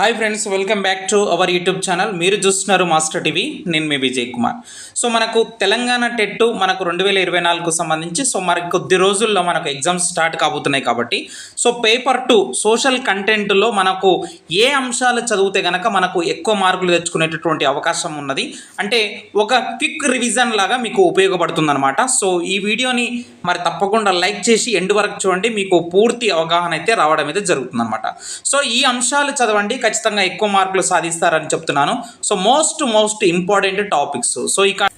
Hi friends welcome back to our YouTube channel మీరు చూస్తున్నారు master TV నేను మీ Vijay Kumar. So మనకు తెలంగాణ టెట్ మనకు రెండు వేల ఇరవై నాలుగుకు సంబంధించి సో మరి కొద్ది రోజుల్లో మనకు ఎగ్జామ్స్ స్టార్ట్ కాబోతున్నాయి కాబట్టి సో పేపర్ టూ సోషల్ కంటెంట్లో మనకు ఏ అంశాలు చదివితే గనక మనకు ఎక్కువ మార్కులు తెచ్చుకునేటటువంటి అవకాశం ఉన్నది. అంటే ఒక క్విక్ రివిజన్ లాగా మీకు ఉపయోగపడుతుందన్నమాట. సో ఈ వీడియోని మరి తప్పకుండా లైక్ చేసి ఎండ్ వరకు చూడండి. మీకు పూర్తి అవగాహన అయితే రావడం అయితే జరుగుతుందన్నమాట. సో ఈ అంశాలు చదవండి. ఖచ్చితంగా ఎక్కువ మార్కులు సాధిస్తారని చెప్తున్నాను. So most most important topics so ఇక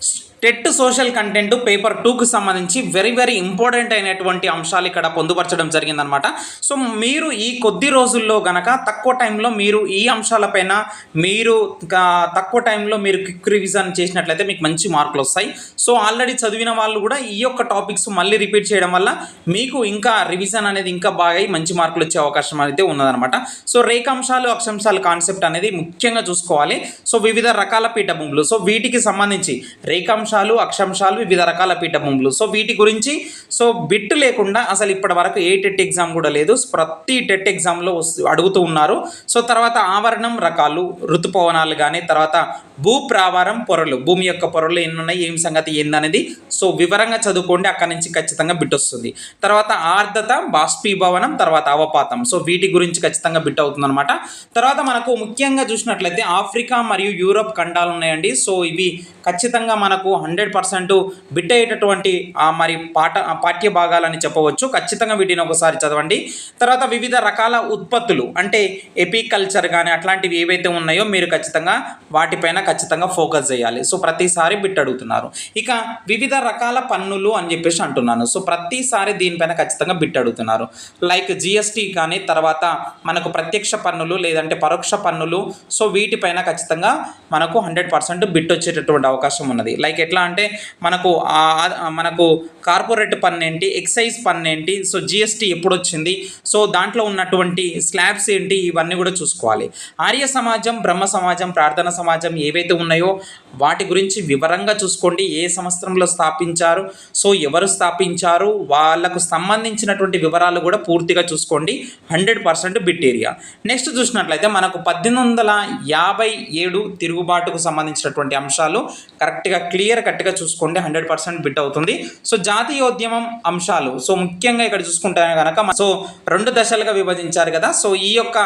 టెట్ సోషల్ కంటెంట్ పేపర్ టూకి సంబంధించి వెరీ వెరీ ఇంపార్టెంట్ అయినటువంటి అంశాలు ఇక్కడ పొందుపరచడం జరిగిందనమాట సో మీరు ఈ కొద్ది రోజుల్లో గనక తక్కువ టైంలో మీరు ఈ అంశాలపైన మీరు తక్కువ టైంలో మీరు క్విక్ రివిజన్ చేసినట్లయితే మీకు మంచి మార్కులు వస్తాయి. సో ఆల్రెడీ చదివిన వాళ్ళు కూడా ఈ యొక్క టాపిక్స్ మళ్ళీ రిపీట్ చేయడం వల్ల మీకు ఇంకా రివిజన్ అనేది ఇంకా బాగా అయి మంచి మార్కులు వచ్చే అవకాశం అయితే ఉన్నదనమాట సో రేఖాంశాలు అక్షాంశాలు కాన్సెప్ట్ అనేది ముఖ్యంగా చూసుకోవాలి. సో వివిధ రకాల పీఠభూములు. సో వీటికి సంబంధించి రేఖాంశాలు అక్షాంశాలు వివిధ రకాల పీఠభూములు. సో వీటి గురించి సో బిట్ లేకుండా అసలు ఇప్పటి వరకు ఏ టెట్ ఎగ్జామ్ కూడా లేదు. ప్రతి టెట్ ఎగ్జామ్లో అడుగుతూ ఉన్నారు. సో తర్వాత ఆవరణం రకాలు ఋతుపవనాలు కానీ తర్వాత భూ ప్రావారం పొరలు. భూమి యొక్క పొరలు ఎన్ని ఉన్నాయి ఏం సంగతి? ఏందనేది? సో వివరంగా చదువుకోండి. అక్కడ నుంచి ఖచ్చితంగా బిట్ వస్తుంది తర్వాత ఆర్ద్రత బాష్పీభవనం తర్వాత అవపాతం. సో వీటి గురించి ఖచ్చితంగా బిట్ అవుతుంది అనమాట తర్వాత మనకు ముఖ్యంగా చూసినట్లయితే ఆఫ్రికా మరియు యూరోప్ ఖండాలు ఉన్నాయండి. సో ఇవి ఖచ్చితంగా మనకు హండ్రెడ్ పర్సెంట్ బిట్ అయ్యేటటువంటి మరి పాఠ పాఠ్య భాగాలని చెప్పవచ్చు. ఖచ్చితంగా వీటిని ఒకసారి చదవండి. తర్వాత వివిధ రకాల ఉత్పత్తులు అంటే ఎపికల్చర్ కానీ అట్లాంటివి ఏవైతే ఉన్నాయో మీరు ఖచ్చితంగా వాటిపైన ఖచ్చితంగా ఫోకస్ చేయాలి. సో ప్రతిసారి బిట్ అడుగుతున్నారు. ఇక వివిధ రకాల పన్నులు అని చెప్పేసి అంటున్నాను. సో ప్రతిసారి దీనిపైన ఖచ్చితంగా బిట్ అడుగుతున్నారు. లైక్ జిఎస్టీ కానీ తర్వాత మనకు ప్రత్యక్ష పన్నులు లేదంటే పరోక్ష పన్నులు. సో వీటిపైన ఖచ్చితంగా మనకు హండ్రెడ్ పర్సెంట్ బిట్ వచ్చేటటువంటి అవకాశం ఉన్నది. లైక్ ఎట్లా అంటే మనకు మనకు కార్పొరేట్ పన్ను ఏంటి ఎక్సైజ్ పన్ను ఏంటి సో జిఎస్టీ ఎప్పుడు వచ్చింది సో దాంట్లో ఉన్నటువంటి స్లాబ్స్ ఏంటి? ఇవన్నీ కూడా చూసుకోవాలి. ఆర్య సమాజం బ్రహ్మ సమాజం ప్రార్థన సమాజం ఏ ఏవైతే ఉన్నాయో వాటి గురించి వివరంగా చూసుకోండి. ఏ సంవత్సరంలో స్థాపించారు? సో ఎవరు స్థాపించారు? వాళ్ళకు సంబంధించినటువంటి వివరాలు కూడా పూర్తిగా చూసుకోండి. Hundred percent bit area next చూసినట్లయితే మనకు పద్దెనిమిది వందల యాభై ఏడు తిరుగుబాటుకు సంబంధించినటువంటి అంశాలు కరెక్ట్గా క్లియర్ కట్గా చూసుకోండి. హండ్రెడ్ పర్సెంట్ బిట్ అవుతుంది. సో జాతీయోద్యమం అంశాలు. సో ముఖ్యంగా ఇక్కడ చూసుకుంటే కనుక సో రెండు దశలుగా విభజించారు కదా. సో ఈ యొక్క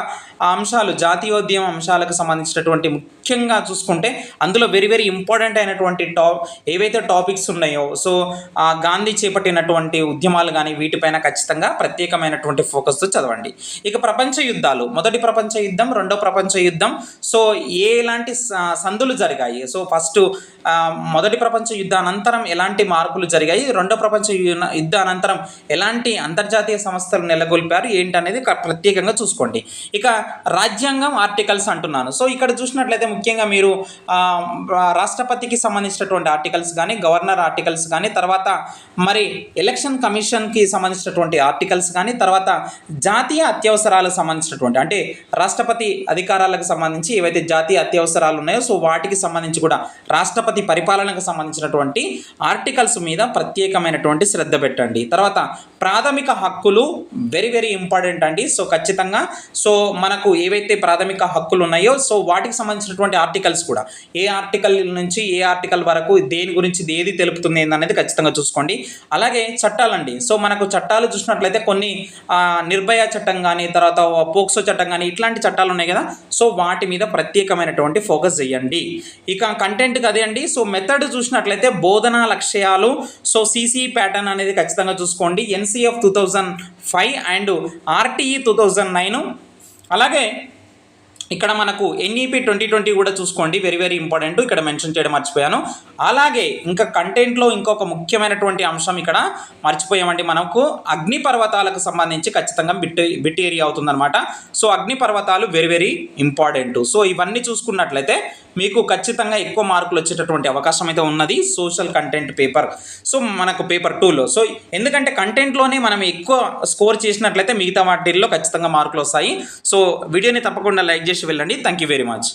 అంశాలు జాతీయోద్యమ అంశాలకు సంబంధించినటువంటి ముఖ్యంగా చూసుకుంటే అందులో వెరీ వెరీ ఇంపార్టెంట్ అయినటువంటి టాప్ ఏవైతే టాపిక్స్ ఉన్నాయో సో ఆ గాంధీ చేపట్టినటువంటి ఉద్యమాలు కానీ వీటిపైన ఖచ్చితంగా ప్రత్యేకమైనటువంటి ఫోకస్తో చదవండి. ఇక ప్రపంచ యుద్ధాలు మొదటి ప్రపంచ యుద్ధం రెండో ప్రపంచ యుద్ధం సో ఎలాంటి సందులు జరిగాయి? సో ఫస్ట్ మొదటి ప్రపంచ యుద్ధానంతరం ఎలాంటి మార్పులు జరిగాయి? రెండో ప్రపంచ యుద్ధ అనంతరం ఎలాంటి అంతర్జాతీయ సంస్థలు నెలకొల్పారు? ఏంటనేది ప్రత్యేకంగా చూసుకోండి. ఇక రాజ్యాంగం ఆర్టికల్స్ అంటున్నాను. సో ఇక్కడ చూసినట్లయితే ముఖ్యంగా మీరు రాష్ట్రపతికి సంబంధించినటువంటి ఆర్టికల్స్ కానీ గవర్నర్ ఆర్టికల్స్ కానీ తర్వాత మరి ఎలక్షన్ కమిషన్కి సంబంధించినటువంటి ఆర్టికల్స్ కానీ తర్వాత జాతీయ అత్యవసరాలకు సంబంధించినటువంటి అంటే రాష్ట్రపతి అధికారాలకు సంబంధించి ఏవైతే జాతీయ అత్యవసరాలు ఉన్నాయో సో వాటికి సంబంధించి కూడా రాష్ట్రపతి పరిపాలనకు సంబంధించినటువంటి ఆర్టికల్స్ మీద ప్రత్యేకమైనటువంటి శ్రద్ధ పెట్టండి. తర్వాత ప్రాథమిక హక్కులు వెరీ వెరీ ఇంపార్టెంట్ అండి. సో ఖచ్చితంగా సో మనకు ఏవైతే ప్రాథమిక హక్కులు ఉన్నాయో సో వాటికి సంబంధించినటువంటి ఆర్టికల్స్ కూడా. ఏ ఆర్టికల్ నుంచి ఏ ఆర్టికల్ వరకు దేని గురించి ఏది తెలుపుతుంది అనేది ఖచ్చితంగా చూసుకోండి. అలాగే చట్టాలండి. సో మనకు చట్టాలు చూసినట్లయితే కొన్ని నిర్భయ చట్టం కానీ తర్వాత పోక్సో చట్టం కానీ ఇట్లాంటి చట్టాలు ఉన్నాయి కదా. సో వాటి మీద ప్రత్యేకమైనటువంటి ఫోకస్ చేయండి. ఇక కంటెంట్కి అదే అండి. సో మెథడ్ చూసినట్లయితే బోధనా లక్ష్యాలు సో సీసీ ప్యాటర్న్ అనేది ఖచ్చితంగా చూసుకోండి. NCF two thousand five and RTE two thousand nine అలాగే ఇక్కడ మనకు ఎన్ఈపి ట్వంటీ ట్వంటీ కూడా చూసుకోండి. వెరీ వెరీ ఇంపార్టెంట్ ఇక్కడ మెన్షన్ చేయడం మర్చిపోయాను. అలాగే ఇంకా కంటెంట్లో ఇంకొక ముఖ్యమైనటువంటి అంశం ఇక్కడ మర్చిపోయామండి మనకు. అగ్ని పర్వతాలకు సంబంధించి ఖచ్చితంగా బిట్ బిట్ ఏరియా అవుతుందన్నమాట. సో అగ్ని పర్వతాలు వెరీ వెరీ ఇంపార్టెంట్ సో ఇవన్నీ చూసుకున్నట్లయితే మీకు ఖచ్చితంగా ఎక్కువ మార్కులు వచ్చేటటువంటి అవకాశం అయితే ఉన్నది. సోషల్ కంటెంట్ పేపర్ సో మనకు పేపర్ టూలో సో ఎందుకంటే కంటెంట్లోనే మనం ఎక్కువ స్కోర్ చేసినట్లయితే మిగతా వాటిల్లో ఖచ్చితంగా మార్కులు వస్తాయి. సో వీడియోని తప్పకుండా లైక్ చేసి చేసి వెళ్ళండి. Thank you very much